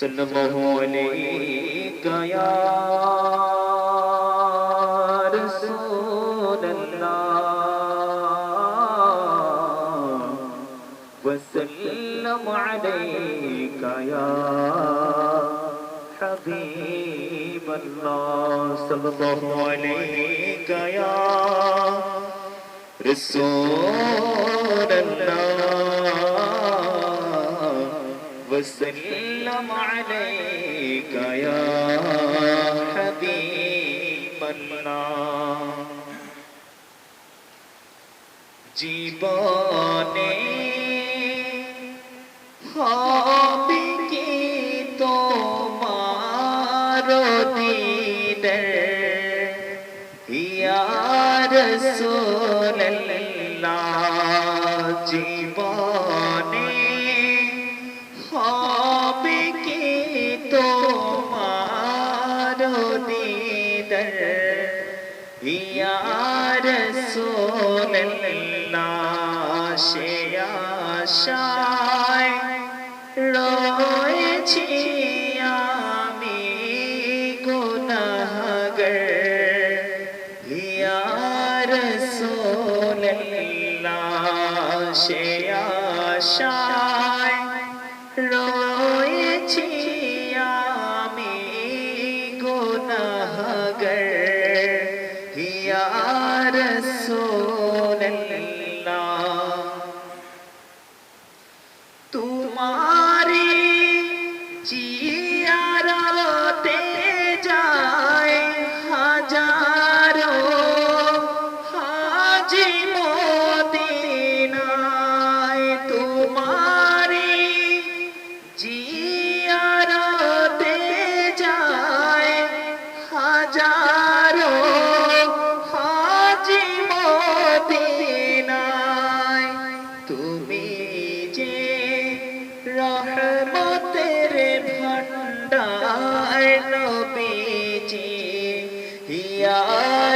സല്ലല്ലാഹു അലൈക യാ റസൂലല്ലാഹ് വസല്ലം അലൈക യാ ഹബീബല്ലാഹ് സല്ലല്ലാഹു അലൈക യാ റസൂലല്ലാഹ് وسلم عليك يا حبيب الله জীবনে হবে কি তোমার দিনের ইয়া রসুল্লাহ होती दर यार সে আশায় রয়েছি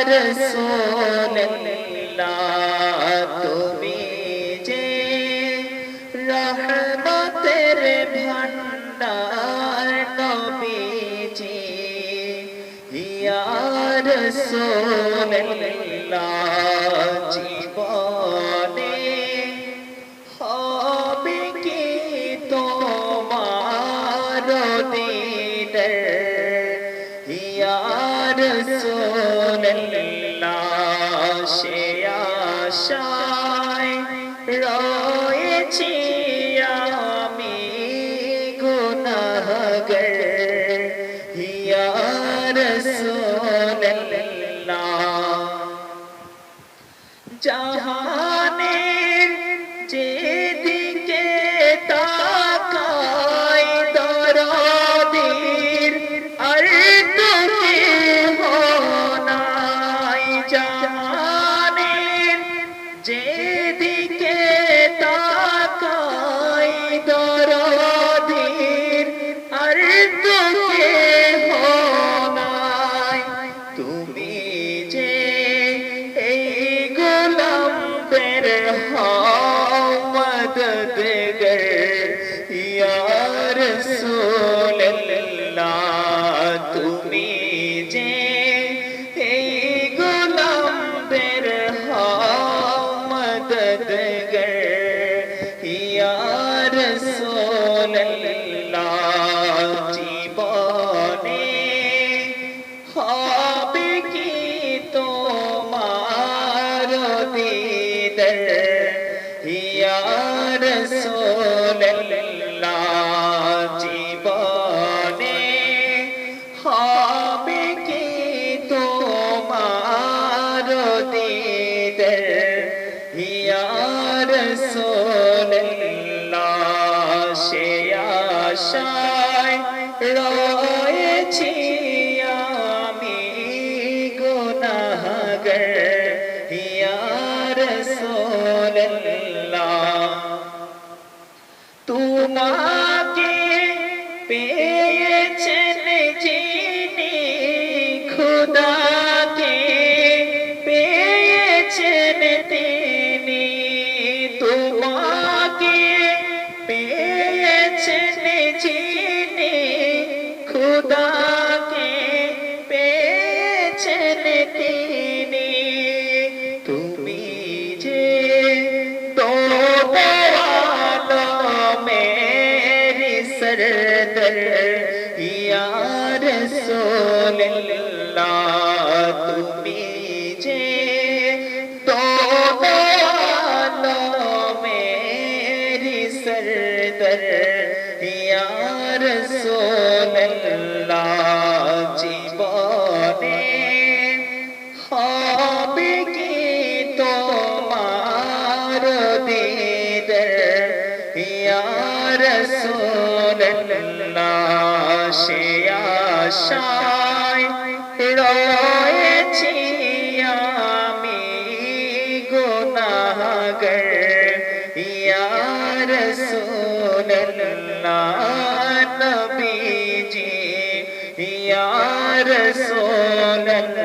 রসুল্লাহ তুমি যে রহমতের ভান্ডার নবীজি ইয়া রসুল্লাহ জীবনে হবে কি তোমার দিনের ইয়া রসুল मगर हो मदद Later. ইয়ার সোল্লাহ তুমি যে মেরি সরদর ইয়ার সোল্লাহ জীবনে হবে কি তোমার দিদার ইয়া আশায় রয়েছি আমি গুনাহগার ইয়া রাসূলুল্লাহ নবীজি ইয়া রাসূলুল্লাহ